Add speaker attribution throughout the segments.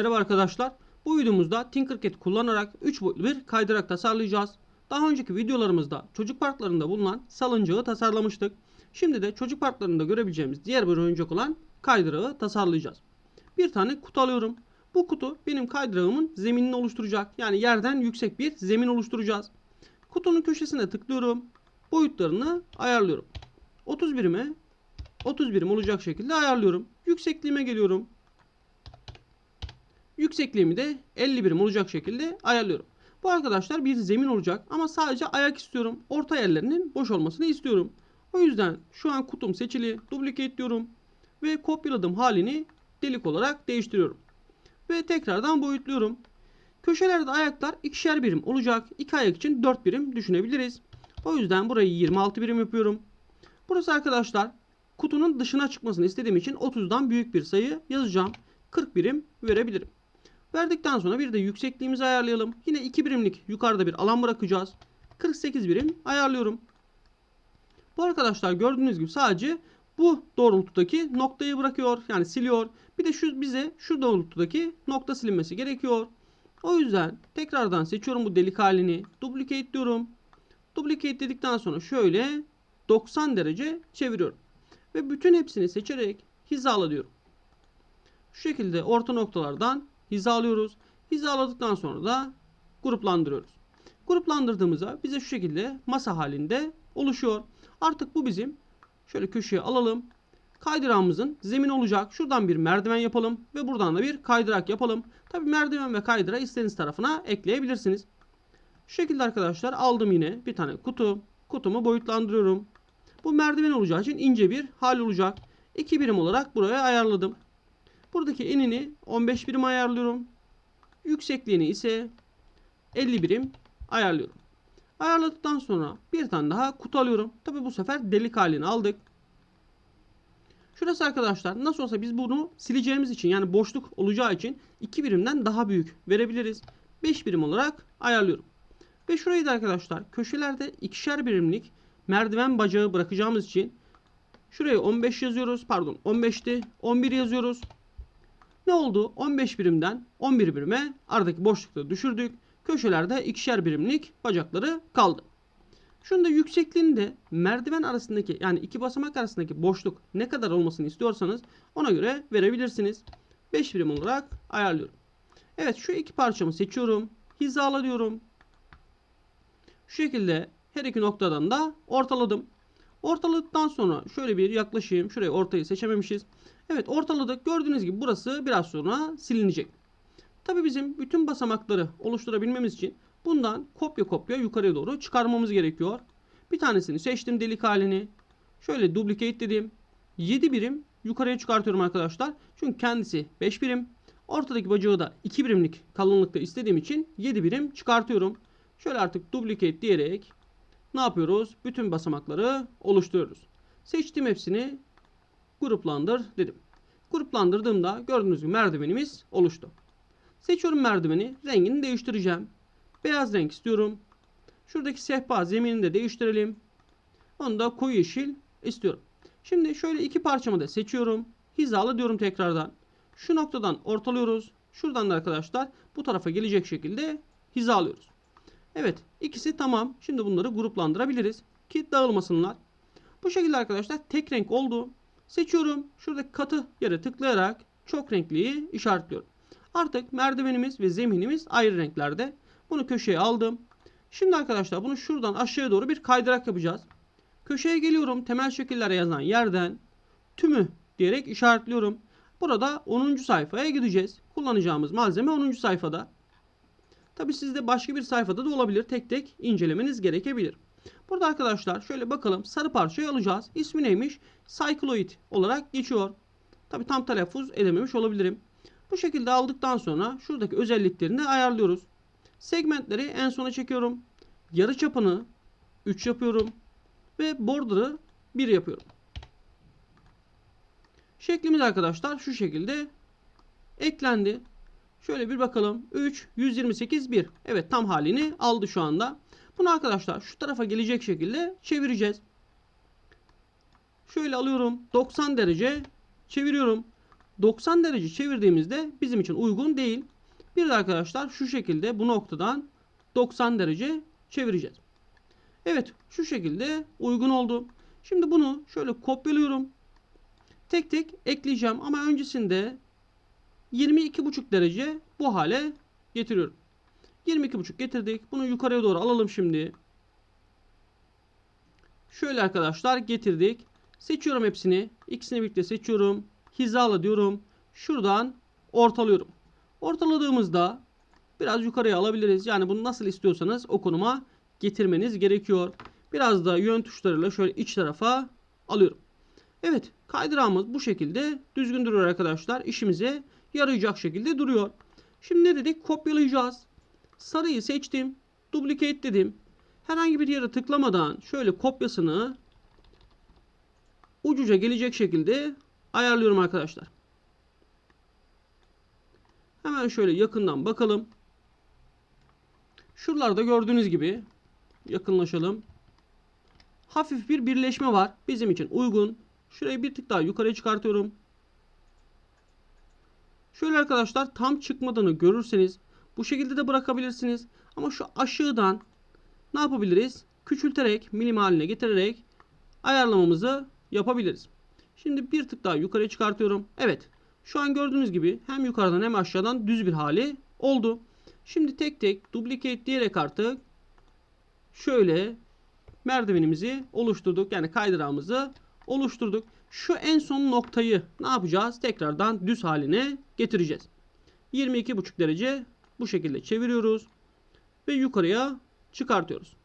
Speaker 1: Merhaba arkadaşlar. Bu videomuzda Tinkercad kullanarak 3 boyutlu bir kaydırak tasarlayacağız. Daha önceki videolarımızda çocuk parklarında bulunan salıncağı tasarlamıştık. Şimdi de çocuk parklarında görebileceğimiz diğer bir oyuncak olan kaydırağı tasarlayacağız. Bir tane kutu alıyorum. Bu kutu benim kaydırağımın zeminini oluşturacak. Yani yerden yüksek bir zemin oluşturacağız. Kutunun köşesine tıklıyorum. Boyutlarını ayarlıyorum. 30 birime 30 birim olacak şekilde ayarlıyorum. Yüksekliğime geliyorum. Yüksekliğimi de 50 birim olacak şekilde ayarlıyorum. Bu arkadaşlar bir zemin olacak ama sadece ayak istiyorum. Orta yerlerinin boş olmasını istiyorum. O yüzden şu an kutum seçili. Duplicate diyorum. Ve kopyaladığım halini delik olarak değiştiriyorum. Ve tekrardan boyutluyorum. Köşelerde ayaklar ikişer birim olacak. İki ayak için 4 birim düşünebiliriz. O yüzden burayı 26 birim yapıyorum. Burası arkadaşlar kutunun dışına çıkmasını istediğim için 30'dan büyük bir sayı yazacağım. 40 birim verebilirim. Verdikten sonra bir de yüksekliğimizi ayarlayalım. Yine 2 birimlik yukarıda bir alan bırakacağız. 48 birim ayarlıyorum. Bu arkadaşlar gördüğünüz gibi sadece bu doğrultudaki noktayı bırakıyor. Yani siliyor. Bir de şu bize şu doğrultudaki nokta silinmesi gerekiyor. O yüzden tekrardan seçiyorum bu delik halini. Duplicate diyorum. Duplicate dedikten sonra şöyle 90 derece çeviriyorum. Ve bütün hepsini seçerek hizala diyorum. Şu şekilde orta noktalardan hizalıyoruz. Hizaladıktan sonra da gruplandırıyoruz. Gruplandırdığımızda bize şu şekilde masa halinde oluşuyor. Artık bu bizim şöyle köşeye alalım. Kaydırağımızın zemin olacak. Şuradan bir merdiven yapalım ve buradan da bir kaydırak yapalım. Tabi merdiven ve kaydırağı istediğiniz tarafına ekleyebilirsiniz. Şu şekilde arkadaşlar aldım yine bir tane kutu. Kutumu boyutlandırıyorum. Bu merdiven olacağı için ince bir hal olacak. 2 birim olarak buraya ayarladım. Buradaki enini 15 birim ayarlıyorum. Yüksekliğini ise 50 birim ayarlıyorum. Ayarladıktan sonra bir tane daha kutu alıyorum. Tabi bu sefer delik halini aldık. Şurası arkadaşlar nasıl olsa biz bunu sileceğimiz için yani boşluk olacağı için 2 birimden daha büyük verebiliriz. 5 birim olarak ayarlıyorum. Ve şurayı da arkadaşlar köşelerde ikişer birimlik merdiven bacağı bırakacağımız için şuraya 15 yazıyoruz. Pardon 15'ti 11 yazıyoruz. Ne oldu? 15 birimden 11 birime aradaki boşlukları düşürdük. Köşelerde ikişer birimlik bacakları kaldı. Şunu da yüksekliğini de merdiven arasındaki yani iki basamak arasındaki boşluk ne kadar olmasını istiyorsanız ona göre verebilirsiniz. 5 birim olarak ayarlıyorum. Evet şu iki parçamı seçiyorum. Hizala diyorum. Şu şekilde her iki noktadan da ortaladım. Ortaladıktan sonra şöyle bir yaklaşayım. Şuraya ortayı seçememişiz. Evet ortaladık. Gördüğünüz gibi burası biraz sonra silinecek. Tabi bizim bütün basamakları oluşturabilmemiz için bundan kopya kopya yukarıya doğru çıkarmamız gerekiyor. Bir tanesini seçtim delik halini. Şöyle duplicate dedim. 7 birim yukarıya çıkartıyorum arkadaşlar. Çünkü kendisi 5 birim. Ortadaki bacağı da 2 birimlik kalınlıkta istediğim için 7 birim çıkartıyorum. Şöyle artık duplicate diyerek ne yapıyoruz? Bütün basamakları oluşturuyoruz. Seçtim hepsini gruplandır dedim. Gruplandırdığımda gördüğünüz gibi merdivenimiz oluştu. Seçiyorum merdiveni. Rengini değiştireceğim. Beyaz renk istiyorum. Şuradaki sehpa zeminini de değiştirelim. Onu da koyu yeşil istiyorum. Şimdi şöyle iki parçamı da seçiyorum. Hizalı diyorum tekrardan. Şu noktadan ortalıyoruz. Şuradan da arkadaşlar bu tarafa gelecek şekilde hizalıyoruz. Evet ikisi tamam. Şimdi bunları gruplandırabiliriz. Ki dağılmasınlar. Bu şekilde arkadaşlar tek renk oldu. Seçiyorum. Şuradaki katı yere tıklayarak çok renkliyi işaretliyorum. Artık merdivenimiz ve zeminimiz ayrı renklerde. Bunu köşeye aldım. Şimdi arkadaşlar bunu şuradan aşağıya doğru bir kaydırak yapacağız. Köşeye geliyorum. Temel şekiller yazan yerden tümü diyerek işaretliyorum. Burada 10. sayfaya gideceğiz. Kullanacağımız malzeme 10. sayfada. Tabi sizde başka bir sayfada da olabilir. Tek tek incelemeniz gerekebilir. Burada arkadaşlar şöyle bakalım sarı parçayı alacağız. İsmi neymiş? Cycloid olarak geçiyor. Tabi tam telaffuz edememiş olabilirim. Bu şekilde aldıktan sonra şuradaki özelliklerini ayarlıyoruz. Segmentleri en sona çekiyorum. Yarı çapını 3 yapıyorum. Ve border'ı 1 yapıyorum. Şeklimiz arkadaşlar şu şekilde eklendi. Şöyle bir bakalım. 3, 128, 1. Evet tam halini aldı şu anda. Bunu arkadaşlar şu tarafa gelecek şekilde çevireceğiz. Şöyle alıyorum. 90 derece çeviriyorum. 90 derece çevirdiğimizde bizim için uygun değil. Bir de arkadaşlar şu şekilde bu noktadan 90 derece çevireceğiz. Evet şu şekilde uygun oldu. Şimdi bunu şöyle kopyalıyorum. Tek tek ekleyeceğim ama öncesinde 22,5 derece bu hale getiriyorum. 22,5 getirdik. Bunu yukarıya doğru alalım şimdi. Şöyle arkadaşlar getirdik. Seçiyorum hepsini. İkisini birlikte seçiyorum. Hizala diyorum. Şuradan ortalıyorum. Ortaladığımızda biraz yukarıya alabiliriz. Yani bunu nasıl istiyorsanız o konuma getirmeniz gerekiyor. Biraz da yön tuşlarıyla şöyle iç tarafa alıyorum. Evet kaydırağımız bu şekilde düzgün arkadaşlar. İşimize yarayacak şekilde duruyor. Şimdi ne dedik? Kopyalayacağız. Sarıyı seçtim. Duplicate dedim. Herhangi bir yere tıklamadan şöyle kopyasını ucuca gelecek şekilde ayarlıyorum arkadaşlar. Hemen şöyle yakından bakalım. Şuralarda gördüğünüz gibi yakınlaşalım. Hafif bir birleşme var. Bizim için uygun. Şurayı bir tık daha yukarı çıkartıyorum. Şöyle arkadaşlar tam çıkmadığını görürseniz bu şekilde de bırakabilirsiniz. Ama şu aşığıdan ne yapabiliriz? Küçülterek, milim getirerek ayarlamamızı yapabiliriz. Şimdi bir tık daha yukarı çıkartıyorum. Evet. Şu an gördüğünüz gibi hem yukarıdan hem aşağıdan düz bir hali oldu. Şimdi tek tek duplicate diyerek artık şöyle merdivenimizi oluşturduk. Yani kaydırağımızı oluşturduk. Şu en son noktayı ne yapacağız? Tekrardan düz haline getireceğiz. 22,5 derece bu şekilde çeviriyoruz ve yukarıya çıkartıyoruz.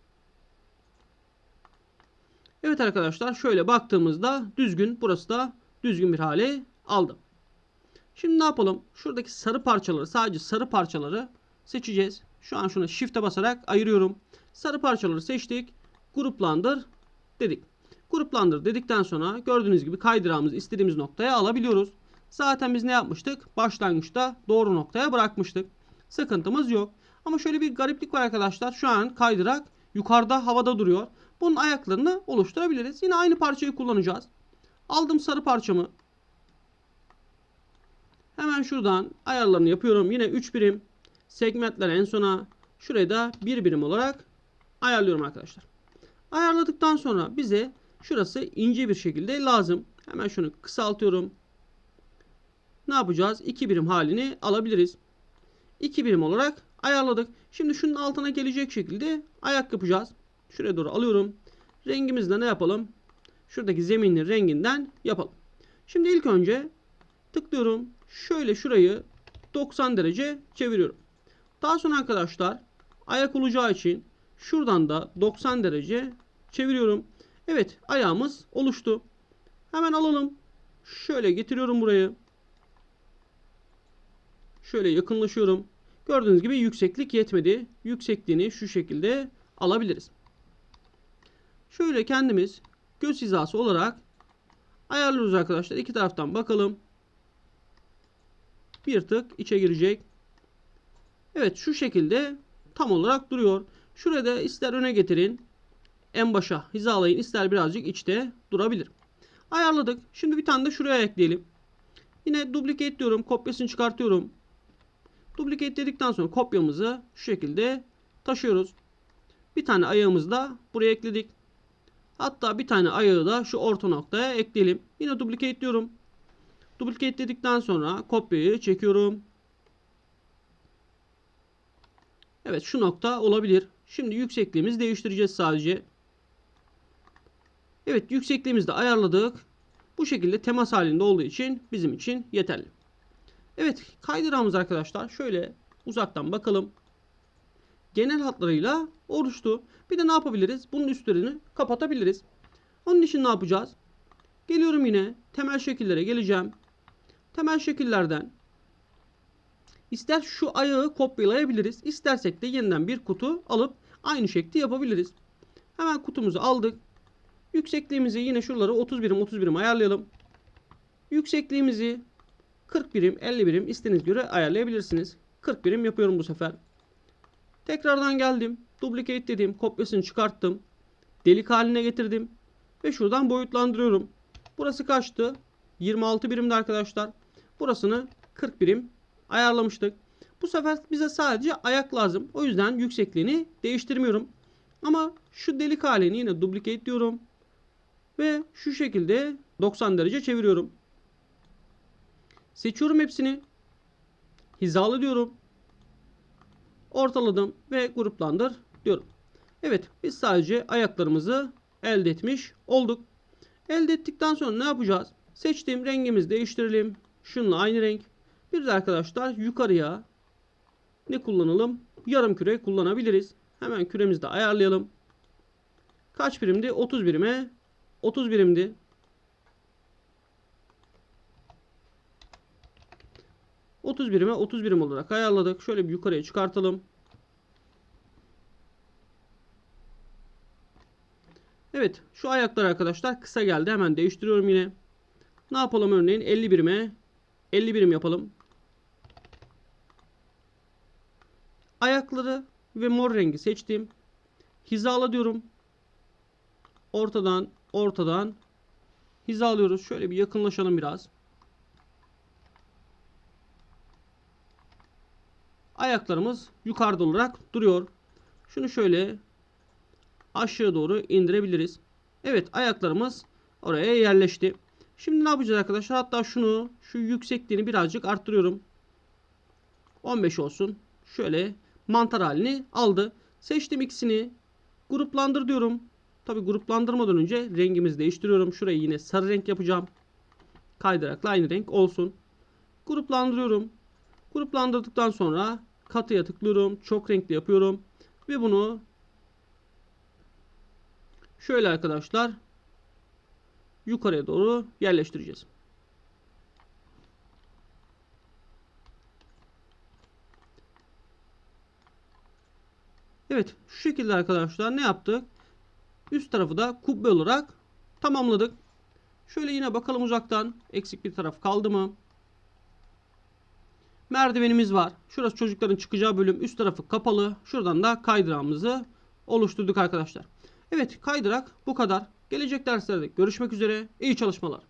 Speaker 1: Evet arkadaşlar şöyle baktığımızda düzgün burası da düzgün bir hale aldı. Şimdi ne yapalım? Şuradaki sarı parçaları sadece sarı parçaları seçeceğiz. Şu an şuna shift'e basarak ayırıyorum. Sarı parçaları seçtik. Gruplandır dedik. Gruplandır dedikten sonra gördüğünüz gibi kaydırağımızı istediğimiz noktaya alabiliyoruz. Zaten biz ne yapmıştık? Başlangıçta doğru noktaya bırakmıştık. Sıkıntımız yok. Ama şöyle bir gariplik var arkadaşlar. Şu an kaydırak yukarıda havada duruyor. Bunun ayaklarını oluşturabiliriz. Yine aynı parçayı kullanacağız. Aldım sarı parçamı. Hemen şuradan ayarlarını yapıyorum. Yine 3 birim. Segmentler en sona. Şurayı da 1 birim olarak ayarlıyorum arkadaşlar. Ayarladıktan sonra bize şurası ince bir şekilde lazım. Hemen şunu kısaltıyorum. Ne yapacağız? 2 birim halini alabiliriz. 2 birim olarak ayarladık. Şimdi şunun altına gelecek şekilde ayak yapacağız. Şuraya doğru alıyorum. Rengimizle ne yapalım? Şuradaki zeminin renginden yapalım. Şimdi ilk önce tıklıyorum. Şöyle şurayı 90 derece çeviriyorum. Daha sonra arkadaşlar ayak olacağı için şuradan da 90 derece çeviriyorum. Evet ayağımız oluştu. Hemen alalım. Şöyle getiriyorum burayı. Şöyle yakınlaşıyorum. Gördüğünüz gibi yükseklik yetmedi. Yüksekliğini şu şekilde alabiliriz. Şöyle kendimiz göz hizası olarak ayarlıyoruz arkadaşlar. İki taraftan bakalım. Bir tık içe girecek. Evet şu şekilde tam olarak duruyor. Şurada ister öne getirin. En başa hizalayın. ister birazcık içte durabilir. Ayarladık. Şimdi bir tane de şuraya ekleyelim. Yine duplicate diyorum. Kopyasını çıkartıyorum. Duplicate dedikten sonra kopyamızı şu şekilde taşıyoruz. Bir tane ayağımızı da buraya ekledik. Hatta bir tane ayağı da şu orta noktaya ekleyelim. Yine duplicate diyorum. Duplicate dedikten sonra kopyayı çekiyorum. Evet şu nokta olabilir. Şimdi yüksekliğimizi değiştireceğiz sadece. Evet yüksekliğimizi de ayarladık. Bu şekilde temas halinde olduğu için bizim için yeterli. Evet kaydırağımız arkadaşlar şöyle uzaktan bakalım. Genel hatlarıyla oluştu. Bir de ne yapabiliriz? Bunun üstlerini kapatabiliriz. Onun için ne yapacağız? Geliyorum yine temel şekillere geleceğim. Temel şekillerden ister şu ayağı kopyalayabiliriz. istersek de yeniden bir kutu alıp aynı şekli yapabiliriz. Hemen kutumuzu aldık. Yüksekliğimizi yine şuraları 30 birim 30 birim ayarlayalım. Yüksekliğimizi 40 birim 50 birim istediğiniz göre ayarlayabilirsiniz. 40 birim yapıyorum bu sefer. Tekrardan geldim. Duplicate dedim. Kopyasını çıkarttım. Delik haline getirdim. Ve şuradan boyutlandırıyorum. Burası kaçtı? 26 birimde arkadaşlar. Burasını 40 birim ayarlamıştık. Bu sefer bize sadece ayak lazım. O yüzden yüksekliğini değiştirmiyorum. Ama şu delik halini yine duplicate diyorum. Ve şu şekilde 90 derece çeviriyorum. Seçiyorum hepsini. Hizalı diyorum. Ortaladım ve gruplandır diyorum. Evet biz sadece ayaklarımızı elde etmiş olduk. Elde ettikten sonra ne yapacağız? Seçtiğim rengimizi değiştirelim. Şununla aynı renk. Bir de arkadaşlar yukarıya ne kullanalım? Yarım küre kullanabiliriz. Hemen küremizi de ayarlayalım. Kaç birimdi? 30 birime. 30 birimdi. ...30 birime 30 birim olarak ayarladık. Şöyle bir yukarıya çıkartalım. Evet şu ayaklar arkadaşlar kısa geldi. Hemen değiştiriyorum yine. Ne yapalım örneğin 50 birime 50 birim yapalım. Ayakları ve mor rengi seçtim. Hizala diyorum. Ortadan ortadan hizalıyoruz. Şöyle bir yakınlaşalım biraz. Ayaklarımız yukarıda olarak duruyor. Şunu şöyle aşağı doğru indirebiliriz. Evet ayaklarımız oraya yerleşti. Şimdi ne yapacağız arkadaşlar? Hatta şunu şu yüksekliğini birazcık arttırıyorum. 15 olsun. Şöyle mantar halini aldı. Seçtim ikisini. Gruplandır diyorum. Tabi gruplandırmadan önce rengimizi değiştiriyorum. Şurayı yine sarı renk yapacağım. Kaydırakla aynı renk olsun. Gruplandırıyorum. Gruplandırdıktan sonra katıya tıklıyorum. Çok renkli yapıyorum. Ve bunu şöyle arkadaşlar yukarıya doğru yerleştireceğiz. Evet şu şekilde arkadaşlar ne yaptık? Üst tarafı da kubbe olarak tamamladık. Şöyle yine bakalım uzaktan eksik bir taraf kaldı mı? Merdivenimiz var. Şurası çocukların çıkacağı bölüm. Üst tarafı kapalı. Şuradan da kaydırağımızı oluşturduk arkadaşlar. Evet kaydırak bu kadar. Gelecek derslerde görüşmek üzere. İyi çalışmalar.